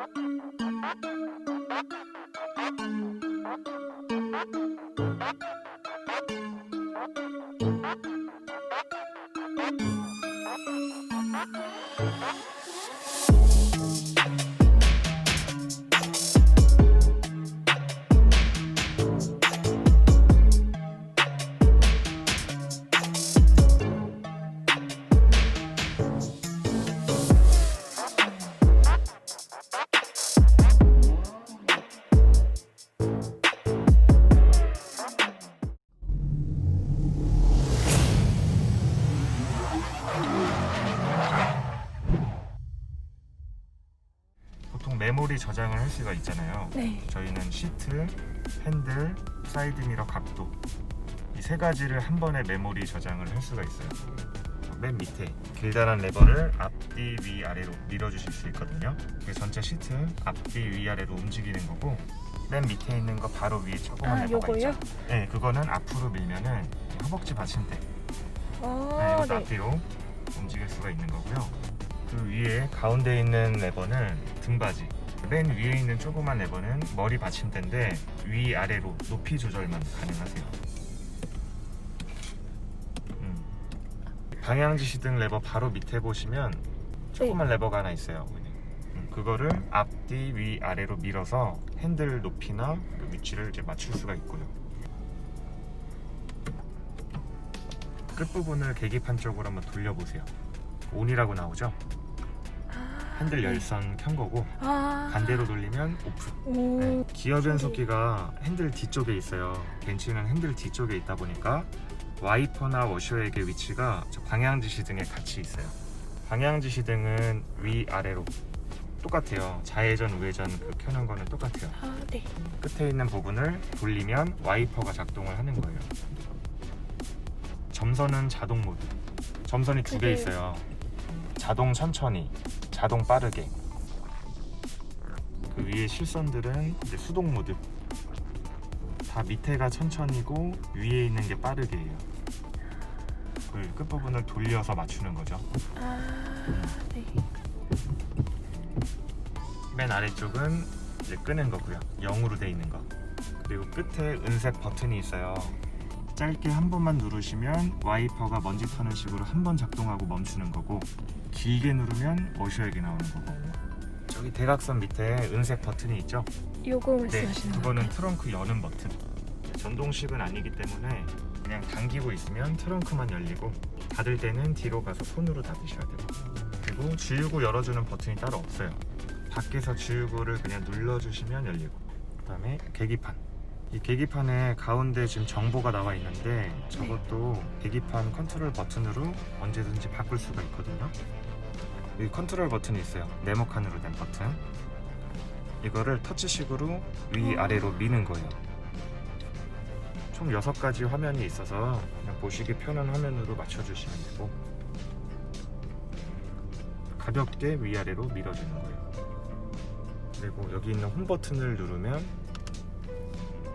보통 메모리 저장을 할 수가 있잖아요. 네. 저희는 시트, 핸들, 사이드 미러 각도 이 세 가지를 한 번에 메모리 저장을 할 수가 있어요. 맨 밑에 길다란 레버를 앞뒤 위 아래로 밀어주실 수 있거든요. 이게 전체 시트 앞뒤 위 아래로 움직이는 거고 맨 밑에 있는 거 바로 위에 조그만 아, 레버가 요거요? 있죠. 네, 그거는 앞으로 밀면은 허벅지 받침대 네, 아, 이것도 네. 앞뒤로 움직일 수가 있는 거고요. 그 위에 가운데 있는 레버는 등받이. 맨 위에 있는 조그만 레버는 머리 받침대인데 위 아래로 높이 조절만 가능하세요. 음. 방향 지시등 레버 바로 밑에 보시면 조그만 레버가 하나 있어요. 음, 그거를 앞뒤 위 아래로 밀어서 핸들 높이나 그 위치를 이제 맞출 수가 있고요. 끝부분을 계기판 쪽으로 한번 돌려보세요. 온이라고 나오죠? 아, 핸들 네. 열선 켠 거고 아. 반대로 돌리면 오프. 오. 네. 기어 변속기가 핸들 뒤쪽에 있어요. 벤츠는 핸들 뒤쪽에 있다 보니까 와이퍼나 워셔액의 위치가 저 방향 지시등에 같이 있어요. 방향 지시등은 위 아래로 똑같아요. 좌회전 우회전 그 켜는 거는 똑같아요. 아, 네. 끝에 있는 부분을 돌리면 와이퍼가 작동을 하는 거예요. 점선은 자동 모드. 점선이 두 개 있어요. 자동 천천히, 자동 빠르게. 그 위에 실선들은 이제 수동 모드. 다 밑에가 천천히고 위에 있는 게 빠르게예요. 그 끝부분을 돌려서 맞추는 거죠. 아, 네. 맨 아래쪽은 이제 끄는 거고요. 0으로 돼 있는 거. 그리고 끝에 은색 버튼이 있어요. 짧게 한 번만 누르시면 와이퍼가 먼지 터는 식으로 한 번 작동하고 멈추는 거고 길게 누르면 워셔액이 나오는 거고 저기 대각선 밑에 은색 버튼이 있죠? 요거 네, 말씀하시는 그거는 건가요? 트렁크 여는 버튼. 전동식은 아니기 때문에 그냥 당기고 있으면 트렁크만 열리고 닫을 때는 뒤로 가서 손으로 닫으셔야 돼요. 그리고 주유구 열어주는 버튼이 따로 없어요. 밖에서 주유구를 그냥 눌러주시면 열리고. 그 다음에 계기판. 이 계기판에 가운데 지금 정보가 나와 있는데 저것도 계기판 컨트롤 버튼으로 언제든지 바꿀 수가 있거든요. 여기 컨트롤 버튼이 있어요. 네모칸으로 된 버튼. 이거를 터치식으로 위 아래로 미는 거예요. 총 6가지 화면이 있어서 그냥 보시기 편한 화면으로 맞춰주시면 되고 가볍게 위아래로 밀어주는 거예요. 그리고 여기 있는 홈 버튼을 누르면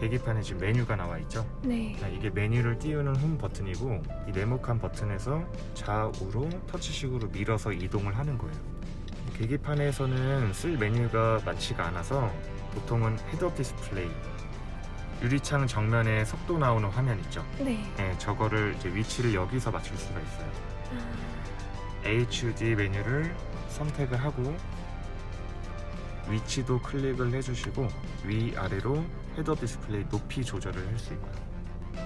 계기판에 지금 메뉴가 나와 있죠. 네. 자, 이게 메뉴를 띄우는 홈 버튼이고 이 네모칸 버튼에서 좌우로 터치식으로 밀어서 이동을 하는 거예요. 계기판에서는 쓸 메뉴가 많지가 않아서 보통은 헤드업 디스플레이 유리창 정면에 속도 나오는 화면 있죠. 네. 네, 저거를 이제 위치를 여기서 맞출 수가 있어요. 아, HUD 메뉴를 선택을 하고 위치도 클릭을 해주시고 위아래로 헤드업 디스플레이 높이 조절을 할 수 있고요.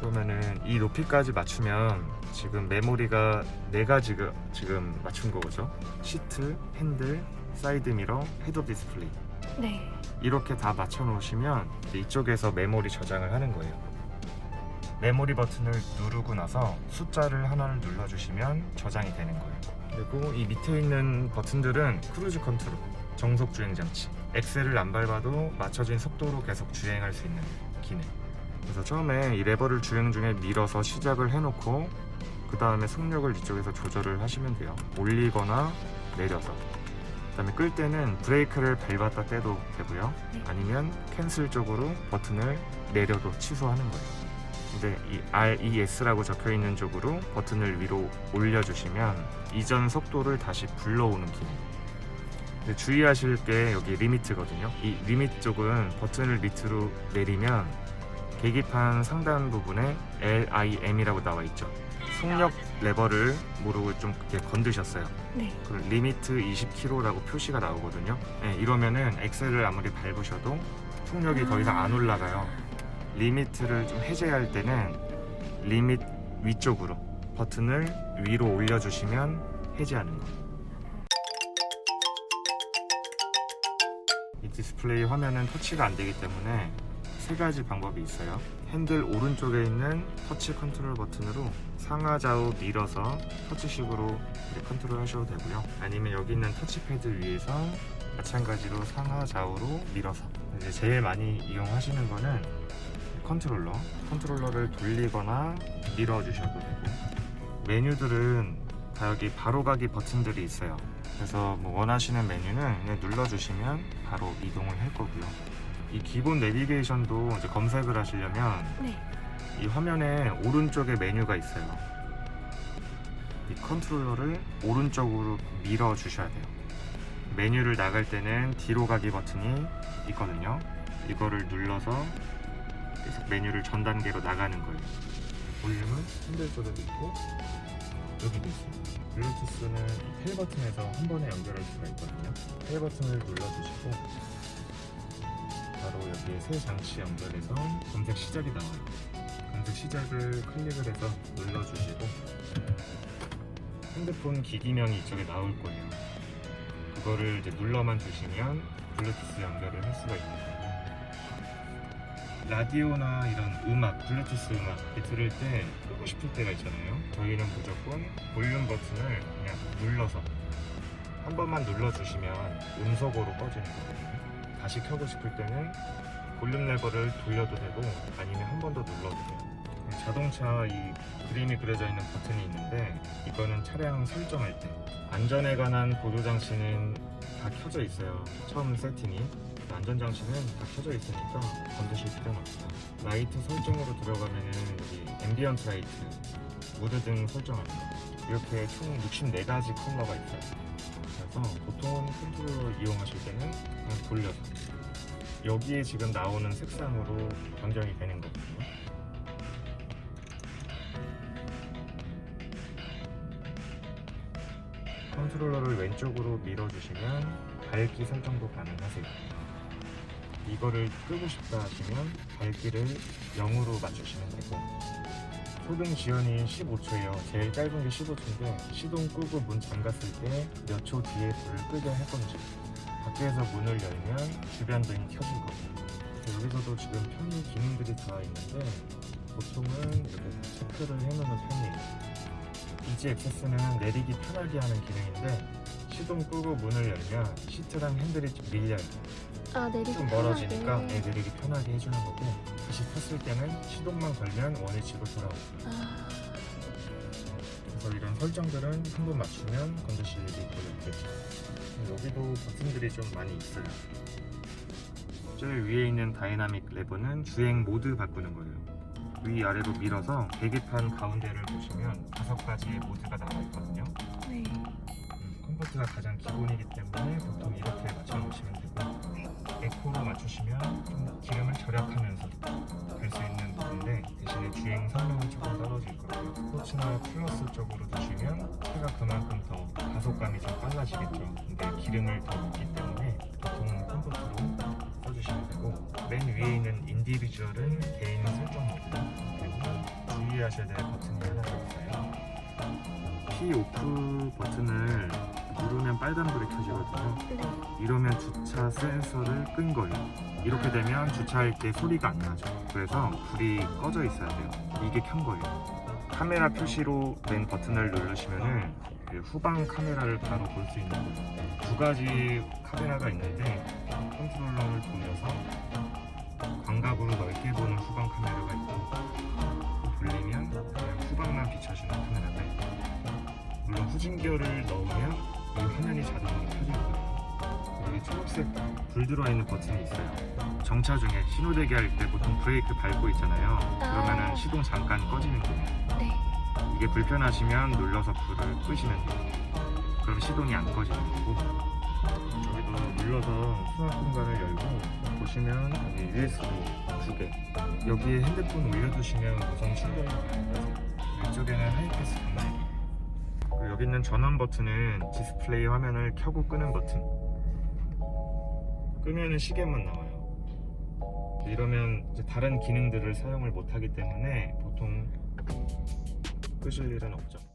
그러면은 이 높이까지 맞추면 지금 메모리가 네 가지가 지금 맞춘 거죠. 시트, 핸들, 사이드 미러, 헤드업 디스플레이 네. 이렇게 다 맞춰 놓으시면 이쪽에서 메모리 저장을 하는 거예요. 메모리 버튼을 누르고 나서 숫자를 하나를 눌러주시면 저장이 되는 거예요. 그리고 이 밑에 있는 버튼들은 크루즈 컨트롤, 정속 주행 장치. 엑셀을 안 밟아도 맞춰진 속도로 계속 주행할 수 있는 기능. 그래서 처음에 이 레버를 주행 중에 밀어서 시작을 해놓고 그 다음에 속력을 이쪽에서 조절을 하시면 돼요. 올리거나 내려서. 그다음에 끌 때는 브레이크를 밟았다 떼도 되고요. 네. 아니면 캔슬 쪽으로 버튼을 내려도 취소하는 거예요. 근데 이 RES라고 적혀 있는 쪽으로 버튼을 위로 올려주시면 이전 속도를 다시 불러오는 기능. 근데 주의하실 게 여기 리미트거든요. 이 리미트 쪽은 버튼을 밑으로 내리면 계기판 상단 부분에 LIM이라고 나와 있죠. 속력 레버를 모르고 좀 이렇게 건드셨어요. 네. 그리고 리미트 20km라고 표시가 나오거든요. 네, 이러면은 엑셀을 아무리 밟으셔도 속력이 더 이상 안 올라가요. 리미트를 좀 해제할 때는 리밋 위쪽으로 버튼을 위로 올려주시면 해제하는 거. 디스플레이 화면은 터치가 안 되기 때문에 세 가지 방법이 있어요. 핸들 오른쪽에 있는 터치 컨트롤 버튼으로 상하 좌우 밀어서 터치식으로 컨트롤 하셔도 되고요. 아니면 여기 있는 터치패드 위에서 마찬가지로 상하 좌우로 밀어서 이제 제일 많이 이용하시는 거는 컨트롤러. 컨트롤러를 돌리거나 밀어 주셔도 되고 메뉴들은 다 여기 바로가기 버튼들이 있어요. 그래서 뭐 원하시는 메뉴는 그냥 눌러주시면 바로 이동을 할 거고요. 이 기본 내비게이션도 이제 검색을 하시려면 네. 이 화면에 오른쪽에 메뉴가 있어요. 이 컨트롤러를 오른쪽으로 밀어 주셔야 돼요. 메뉴를 나갈 때는 뒤로 가기 버튼이 있거든요. 이거를 눌러서 계속 메뉴를 전 단계로 나가는 거예요. 볼륨은 핸들 조절도 있고 여기도 있어요. 블루투스는 이텔 버튼에서 한 번에 연결할 수가 있거든요. 텔 버튼을 눌러주시고 바로 여기에 새 장치 연결해서 검색 시작이 나와요. 검색 시작을 클릭을 해서 눌러주시고 핸드폰 기기명이 이쪽에 나올 거예요. 그거를 이제 눌러만 주시면 블루투스 연결을 할 수가 거예요. 라디오나 이런 음악, 블루투스 음악 들을 때 끄고 싶을 때가 있잖아요. 저희는 무조건 볼륨 버튼을 그냥 눌러서 한 번만 눌러주시면 음속으로 꺼지는 거거든요. 다시 켜고 싶을 때는 볼륨 레버를 돌려도 되고 아니면 한 번 더 눌러도 돼요. 자동차 이 그림이 그려져 있는 버튼이 있는데 이거는 차량 설정할 때 안전에 관한 보조 장치는 다 켜져 있어요. 처음 세팅이 안전 장치는 다 켜져 있으니까 건드실 필요는 없어요. 라이트 설정으로 들어가면은 여기 앰비언트 라이트, 무드 등 설정합니다. 이렇게 총 64가지 컬러가 있어요. 그래서 보통은 컨트롤러 이용하실 때는 그냥 돌려서 여기에 지금 나오는 색상으로 변경이 되는 거거든요. 컨트롤러를 왼쪽으로 밀어주시면 밝기 설정도 가능하세요. 이거를 끄고 싶다 하시면 밝기를 0으로 맞추시면 되고 소등 지연이 15초예요. 제일 짧은 게 15초인데 시동 끄고 문 잠갔을 때 몇 초 뒤에 불을 끄게 할 건지 밖에서 문을 열면 주변 등이 켜질 거고 여기서도 지금 편의 기능들이 다 있는데 보통은 이렇게 체크를 해놓는 편이에요. 액세스는 내리기 편하게 하는 기능인데 시동 끄고 문을 열면 시트랑 핸들이 좀 밀려요. 아 내리기 좀 멀어지니까 편하게. 애 내리기 편하게 해주는 거고 다시 탔을 때는 시동만 걸면 원위치로 돌아오고. 아, 그래서 이런 설정들은 한 번 맞추면 건드실 일이 거의 없겠죠. 여기도 버튼들이 좀 많이 있어요. 저 위에 있는 다이나믹 레버는 주행 모드 바꾸는 거예요 위아래로 밀어서 계기판 가운데를 보시면 다섯 가지의 모드가 나와 있거든요. 네. 음, 컴포트가 가장 기본이기 때문에 보통 이렇게 맞춰 놓으시면 되고 에코로 맞추시면 좀 기름을 절약하면서 갈수 있는 부분인데 대신에 주행 성능은 조금 떨어질 거고요. 스포츠나 플러스 쪽으로 두시면 차가 그만큼 더 가속감이 좀 빨라지겠죠 근데 기름을 더 먹기 때문에 보통 컴포트로 써주시면 되고 맨 위에 있는 인디비주얼은 개인 설정 모드 그리고 주의하셔야 될 버튼이 하나 더 있어요 키 오프 버튼을 누르면 빨간 불이 켜지거든요. 네. 이러면 주차 센서를 끈 거예요. 이렇게 되면 주차할 때 소리가 안 나죠. 그래서 불이 꺼져 있어야 돼요. 이게 켠 거예요. 카메라 표시로 된 버튼을 누르시면은 그 후방 카메라를 바로 볼 수 있는. 두 가지 카메라가 있는데 컨트롤러를 돌려서 광각으로 넓게 보는 후방 카메라가 있고 또 돌리면 그냥 후방만 비춰주는 카메라가 있고 물론 후진기어를 넣으면 이 화면이 자동으로 거예요. 여기 초록색 불 들어있는 버튼이 있어요. 정차 중에 신호대기 할 때 보통 브레이크 밟고 있잖아요. 그러면은 시동 잠깐 꺼지는 거예요. 네. 이게 불편하시면 눌러서 불을 끄시면 돼요. 그럼 시동이 안 꺼지는 거고 여기 눌러서 수납 공간을 열고 보시면 여기 USB 두 개. 여기에 핸드폰 올려두시면 무선 가능하세요. 왼쪽에는 하이패스 방지. 그리고 여기 있는 전원 버튼은 디스플레이 화면을 켜고 끄는 버튼. 끄면은 시계만 나와요. 이러면 다른 기능들을 사용을 못하기 때문에 보통 끄실 일은 없죠.